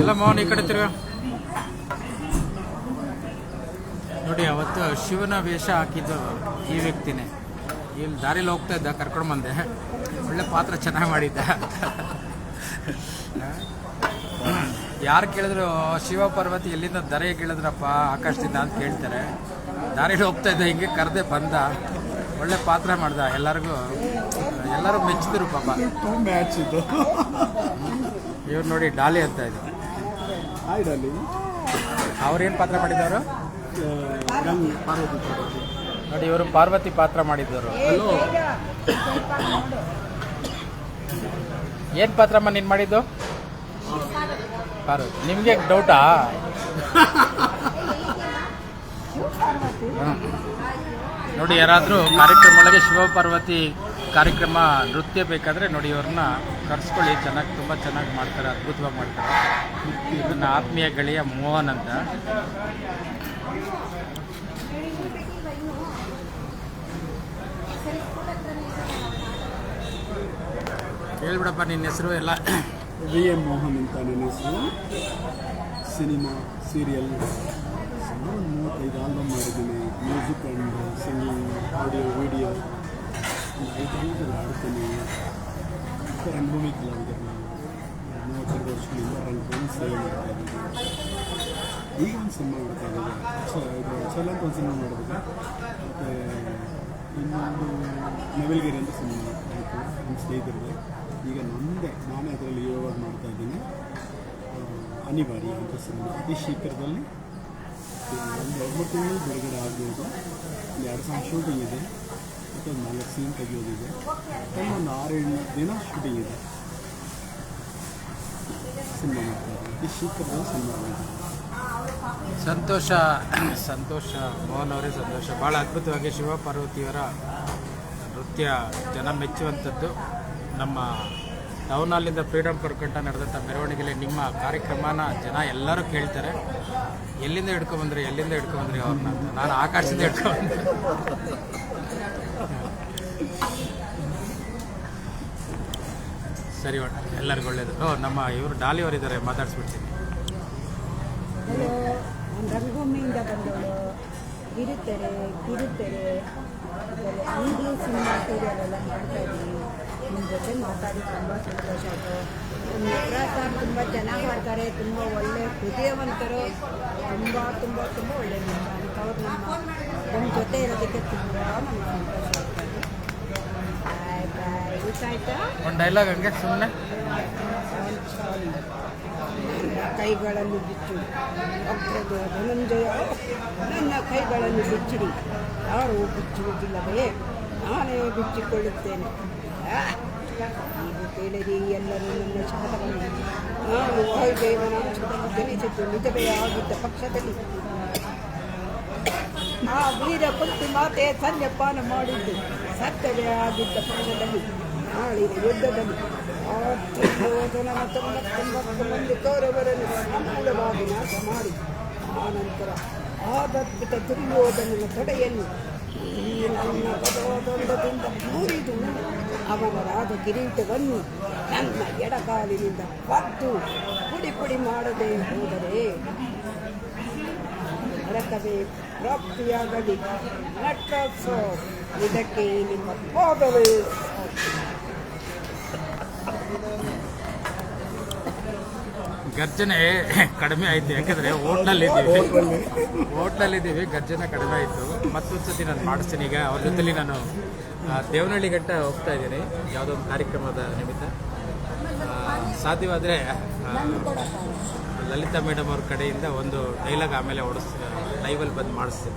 ಎಲ್ಲ ಮೋಹನ್ ಈ ಕಡೆ ತಿರುಗ. ನೋಡಿ, ಅವತ್ತು ಶಿವನ ವೇಷ ಹಾಕಿದ್ದು ಈ ವ್ಯಕ್ತಿನೇ. ಇಲ್ಲಿ ದಾರಿಲಿ ಹೋಗ್ತಾ ಇದ್ದ, ಕರ್ಕೊಂಡು ಬಂದೆ. ಒಳ್ಳೆ ಪಾತ್ರ ಚೆನ್ನಾಗಿ ಮಾಡಿದ್ದ. ಯಾರು ಕೇಳಿದ್ರು ಶಿವ ಪರ್ವತಿ ಎಲ್ಲಿಂದ ದರೆ ಕೇಳಿದ್ರಪ್ಪ, ಆಕಾಶದಿಂದ ಅಂತ ಕೇಳ್ತಾರೆ. ದಾರಿಲಿ ಹೋಗ್ತಾ ಇದ್ದ, ಹಿಂಗೆ ಕರೆದೆ ಬಂದ. ಒಳ್ಳೆ ಪಾತ್ರ ಮಾಡ್ದ ಎಲ್ಲರಿಗೂ. ಎಲ್ಲರೂ ಮೆಚ್ಚಿದ್ರು ಪಾಪ. ಮ್ಯಾಚ್ ಇದು. ಇವ್ರು ನೋಡಿ ಡಾಲಿ ಅಂತ ಇದು. ಹಾಯ್ ಡಾಲಿ. ಅವ್ರೇನು ಪಾತ್ರ ಮಾಡಿದವರು? ನೋಡಿ ಇವರು ಪಾರ್ವತಿ ಪಾತ್ರ ಮಾಡಿದ್ದವರು ಹಲೋ ಏನು ಪಾತ್ರಮ್ಮ ನೀನು ಮಾಡಿದ್ದು? ಪಾರ್ವತಿ. ನಿಮಗೆ ಡೌಟಾ ನೋಡಿ ಯಾರಾದರೂ ಕಾರ್ಯಕ್ರಮ ಒಳಗೆ ಶಿವ ಪಾರ್ವತಿ ಕಾರ್ಯಕ್ರಮ ನೃತ್ಯ ಬೇಕಾದರೆ ನೋಡಿ ಇವ್ರನ್ನ ಕರ್ಸ್ಕೊಳ್ಳಿ. ಚೆನ್ನಾಗಿ, ತುಂಬ ಚೆನ್ನಾಗಿ ಮಾಡ್ತಾರೆ, ಅದ್ಭುತವಾಗಿ ಮಾಡ್ತಾರೆ. ಇದನ್ನು ಆತ್ಮೀಯ ಗೆಳೆಯ ಮೋಹನ್ ಅಂತ. ಹೇಳ್ಬಿಡಪ್ಪ, ನಿನ್ನ ಹೆಸರು ಎಲ್ಲ. ವಿ. ಎಂ. ಮೋಹನ್ ಅಂತ ನನ್ನ ಹೆಸರು. Cinema, serial. ಸುಮಾರು ಮೂವತ್ತೈದು ಆಲ್ಬಮ್ ಮಾಡಿದ್ದೀನಿ. Music and singing, audio, video. ಮತ್ತು ರಂಗಭೂಮಿ ಕಲಾವಿದರು ಮೂವತ್ತೆರಡು ವರ್ಷಗಳಿಂದ ರಂಗಭೂಮಿ ಈಗ ಒಂದು ಸಿನಿಮಾ ಮಾಡ್ತಾ ಇದ್ದೀವಿ ಇದು ಅಂತ ಒಂದು ಸಿನಿಮಾ ಮಾಡಿದೆ ಮತ್ತು ಇನ್ನೊಂದು ನವಿಲ್ಗಿರಿ ಅಂತ ಸಿನಿಮಾ ಆಯಿತು ನಮ್ಮ ಸ್ನೇಹಿತರಿಗೆ ಈಗ ನಮ್ಮದೇ ನಾನೇ ಅದರಲ್ಲಿ ಯೋಗ ಮಾಡ್ತಾ ಇದ್ದೀನಿ ಅನಿವಾರ್ಯ ಅಂತ ಸಿನಿಮಾ ಅತಿ ಶೀಘ್ರದಲ್ಲಿ ಒಂದು ಎರಡು ತಿಂಗಳು ಬಿಡುಗಡೆ ಆಗ್ಬೋದು ಒಂದು ಎರಡು ಸಾವಿರ ಶೂಟಿಂಗ್ ಇದೆ ಒಂದು ನಾಲ್ಕು ಸೀನ್ ತೆಗೆಯೋದಿದೆ ಒಂದು ಆರೇಳು ದಿನ ಶೂಟಿಂಗ್ ಇದೆ. ಸಿನಿಮಾ ಮಾಡ್ತಾರೆ. ಸಿನಿಮಾ ಸಂತೋಷ ಸಂತೋಷ, ಮೋಹನ್ ಅವರೇ ಸಂತೋಷ. ಭಾಳ ಅದ್ಭುತವಾಗಿ ಶಿವಪಾರ್ವತಿಯವರ ನೃತ್ಯ ಜನ ಮೆಚ್ಚುವಂಥದ್ದು. ನಮ್ಮ ಟೌನ್ ಹಾಲಿಂದ ಫ್ರೀಡಮ್ ಕರ್ಕಂಟ ನಡೆದಂಥ ಮೆರವಣಿಗೆಯಲ್ಲಿ ನಿಮ್ಮ ಕಾರ್ಯಕ್ರಮನ ಜನ ಎಲ್ಲರೂ ಕೇಳ್ತಾರೆ. ಎಲ್ಲಿಂದ ಹಿಡ್ಕೊಂಬಂದ್ರಿ ಎಲ್ಲಿಂದ ಹಿಡ್ಕೊಂಬಂದ್ರಿ ಅವ್ರನ್ನ ನಾನು ಆಕಾಶದಿಂದ ಹಿಡ್ಕೊಂಬಂದೆ ಸರಿ ಎಲ್ಲರಿಗೂ ಒಳ್ಳೇದು. ಓ, ನಮ್ಮ ಇವರು ಡಾಲಿ ಅವರಿದ್ದಾರೆ ಮಾತಾಡಿಸ್ಬಿಡ್ತೀನಿ. ಹಲೋ ನಾನು ರಂಗಭೂಮಿಯಿಂದ ಬಂದವಳು ಕಿರುತೆರೆ ಕಿರುತೆರೆ ಈಗಲೂ ಸಿನಿಮಾ ಸೀರಿಯಲ್ ಎಲ್ಲ ಮಾಡ್ತಾ ಇದ್ದೀನಿ. ನಿಮ್ಮ ಜೊತೆ ಮಾತಾಡಿ ತುಂಬ ಸಂತೋಷ ಆಯಿತು. ನಟರಾಜ್ ಸರ್ ತುಂಬ ಚೆನ್ನಾಗಿ ಮಾಡ್ತಾರೆ, ತುಂಬ ಒಳ್ಳೆ ಹೃದಯವಂತರು. ತುಂಬ ತುಂಬ ತುಂಬ ಒಳ್ಳೆ ಅಂತ ಅಂಥವ್ರು ನಮ್ಮ ನಮ್ಮ ಜೊತೆ ಇರೋದಕ್ಕೆ ತುಂಬ ನಮ್ಮ ಸಂತೋಷ ಆಗ್ತಾ ಒಂದು ಡೈಲಾಗ್ ಹಂಗೆ ಸುಮ್ಮನೆ ಕೈಗಳನ್ನು ಬಿಚ್ಚು. ಅಗ್ರದ ಧನಂಜಯ ನನ್ನ ಕೈಗಳನ್ನು ಬಿಚ್ಚಿಡಿ. ಯಾರು ಬಿಚ್ಚುವುದಿಲ್ಲವೇ? ನಾನೇ ಬಿಚ್ಚಿಕೊಳ್ಳುತ್ತೇನೆ. ನೀವು ಕೇಳಿರಿ ಎಲ್ಲರೂ ನನ್ನ ಶಪಥವನ್ನು ನಾನು ವಾಯುದೇವನ ಅಂಶದಲ್ಲಿ ಜನಿಸಿದ್ದು ನಿಜವೇ ಆಗಿದ್ದ ಪಕ್ಷದಲ್ಲಿ. ಆ ವೀರ ಕುಂತು ಮಾತೆ ಸನ್ಯಪಾನ ಮಾಡಿದ್ದು. ಸತ್ಯವೇ ಆಗಿದ್ದ ಪಕ್ಷದಲ್ಲಿ. ನಾಳಿನ ಯುದ್ಧದಲ್ಲಿ ಆ ದುರ್ಯೋಧನನ ತೊಂಬತ್ತೊಂಬತ್ತು ಮಂದಿ ಕೌರವರನ್ನು ಸಂಪೂರ್ಣವಾಗಿ ನಾಶ ಮಾಡಿ. ಆನಂತರ ಆದದ್ಭುತ ದುರ್ಯೋಧನನ ತೊಡೆಯನ್ನು ಈ ನನ್ನ ಪದೋದಂಡದಿಂದ ಮುರಿದು ಅವನ ರಾಜ ಕಿರೀಟವನ್ನು ನನ್ನ ಎಡಕಾಲಿನಿಂದ ಪತ್ತು ಪುಡಿ ಪುಡಿ ಮಾಡದೆ ಹೋದರೆ ರಥವೇ ಪ್ರಾಪ್ತಿಯಾಗಲಿ. ನಟ್ಟ ಇದಕ್ಕೆ ನಿಮ್ಮ ಸಾಕ್ಷಿ. ಗರ್ಜನೆ ಕಡಿಮೆ ಆಯ್ತು ಯಾಕಂದ್ರೆ ಹೋಟ್ಲಲ್ಲಿದ್ದೀವಿ ಹೋಟ್ಲಲ್ಲಿದ್ದೀವಿ ಗರ್ಜನೆ ಕಡಿಮೆ ಆಯಿತು. ಮತ್ತೊಂದು ಸತಿ ನಾನು ಮಾಡಿಸ್ತೀನಿ. ಈಗ ಅವ್ರ ಜೊತೆಲಿ ನಾನು ದೇವನಹಳ್ಳಿ ಗಂಟ ಹೋಗ್ತಾ ಇದ್ದೀನಿ ಯಾವುದೋ ಒಂದು ಕಾರ್ಯಕ್ರಮದ ನಿಮಿತ್ತ. ಸಾಧ್ಯವಾದರೆ ಲಲಿತಾ ಮೇಡಮ್ ಅವ್ರ ಕಡೆಯಿಂದ ಒಂದು ಡೈಲಾಗ್ ಆಮೇಲೆ ಓಡಿಸ್ತೀನಿ. ಲೈವಲ್ಲಿ ಬಂದು ಮಾಡಿಸ್ತೀನಿ.